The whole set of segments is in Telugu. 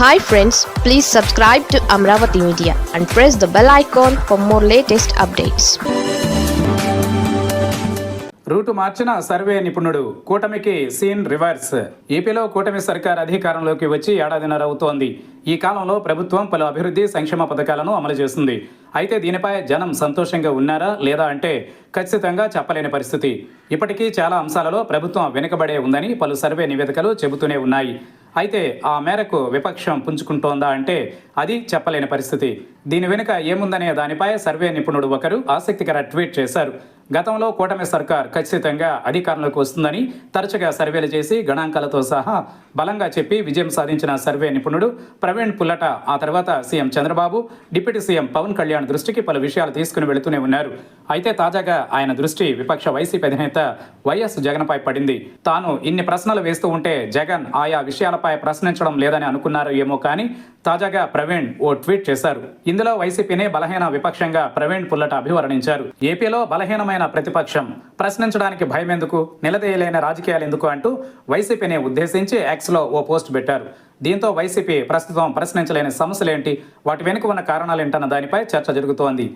Hi friends please subscribe to Amaravati media and press the bell icon for more latest updates route మార్చిన సర్వే నిపుణుడు కూటమికి సీన్ రివర్స్. ఏపీలో కూటమి సర్కార్ అధికారంలోకి వచ్చి ఏడాదిన్నర అవుతోంది. ఈ కాలంలో ప్రభుత్వం పలు అభివృద్ధి సంక్షేమ పథకాలను అమలు చేస్తుంది. అయితే దీనిపై జనం సంతోషంగా ఉన్నారా లేదా అంటే ఖచ్చితంగా చెప్పలేని పరిస్థితి. ఇప్పటికీ చాలా అంశాలలో ప్రభుత్వం వెనుకబడే ఉందని పలు సర్వే నివేదికలు చెబుతూనే ఉన్నాయి. అయితే ఆ మేరకు విపక్షం పుంజుకుంటోందా అంటే అది చెప్పలేని పరిస్థితి. దీని వెనుక ఏముందనే దానిపై సర్వే నిపుణుడు ఒకరు ఆసక్తికర ట్వీట్ చేశారు. గతంలో కూటమి సర్కార్ ఖచ్చితంగా అధికారంలోకి వస్తుందని తరచుగా సర్వేలు చేసి గణాంకాలతో సహా బలంగా చెప్పి విజయం సాధించిన సర్వే నిపుణుడు ప్రవీణ్ పుల్లట ఆ తర్వాత CM Chandrababu deputy CM Pawan Kalyan దృష్టికి పలు విషయాలు తీసుకుని వెళుతూనే ఉన్నారు. అయితే తాజాగా ఆయన దృష్టి విపక్ష వైసీపీ అధినేత వైఎస్ జగన్పై పడింది. తాను ఇన్ని ప్రశ్నలు వేస్తూ ఉంటే జగన్ ఆయా విషయాలపై ప్రశ్నించడం లేదని అనుకున్నారు ఏమో కానీ తాజాగా ప్రవీణ్ ఓ ట్వీట్ చేశారు. ఇందులో వైసీపీనే బలహీన విపక్షంగా ప్రవీణ్ పుల్లట అభివర్ణించారు. ఏపీలో బలహీనమైన ప్రతిపక్షం ప్రశ్నించడానికి భయం ఎందుకు నిలదీయలేని రాజకీయాలు ఎందుకు అంటూ వైసీపీని ఉద్దేశించి ఎక్స్లో ఓ పోస్ట్ పెట్టారు. దీంతో వైసీపీ ప్రస్తుతం ప్రశ్నించలేని సమస్యలేంటి? వాటి వెనుక ఉన్న కారణాలేంటన్న దానిపై చర్చ జరుగుతోంది.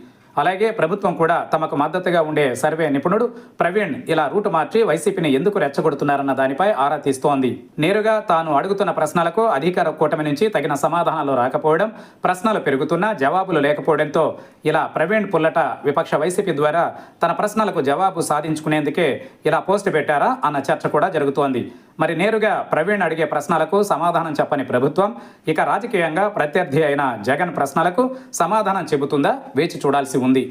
అలాగే ప్రభుత్వం కూడా తమకు మద్దతుగా ఉండే సర్వే నిపుణుడు ప్రవీణ్ ఇలా రూటు మార్చి వైసీపీని ఎందుకు రెచ్చగొడుతున్నారన్న దానిపై ఆరా తీస్తోంది. నేరుగా తాను అడుగుతున్న ప్రశ్నలకు అధికార కూటమి నుంచి తగిన సమాధానాలు రాకపోవడం ప్రశ్నలు పెరుగుతున్నా జవాబులు లేకపోవడంతో ఇలా ప్రవీణ్ పుల్లట విపక్ష వైసీపీ ద్వారా తన ప్రశ్నలకు జవాబు సాధించుకునేందుకే ఇలా పోస్ట్ పెట్టారా అన్న చర్చ కూడా జరుగుతోంది. మరి నేరుగా ప్రవీణ్ అడిగే ప్రశ్నలకు సమాధానం చెప్పని ప్రభుత్వం ఇక రాజకీయంగా ప్రత్యర్థి అయిన జగన్ ప్రశ్నలకు సమాధానం చెబుతుందా వేచి చూడాల్సి ఉంది.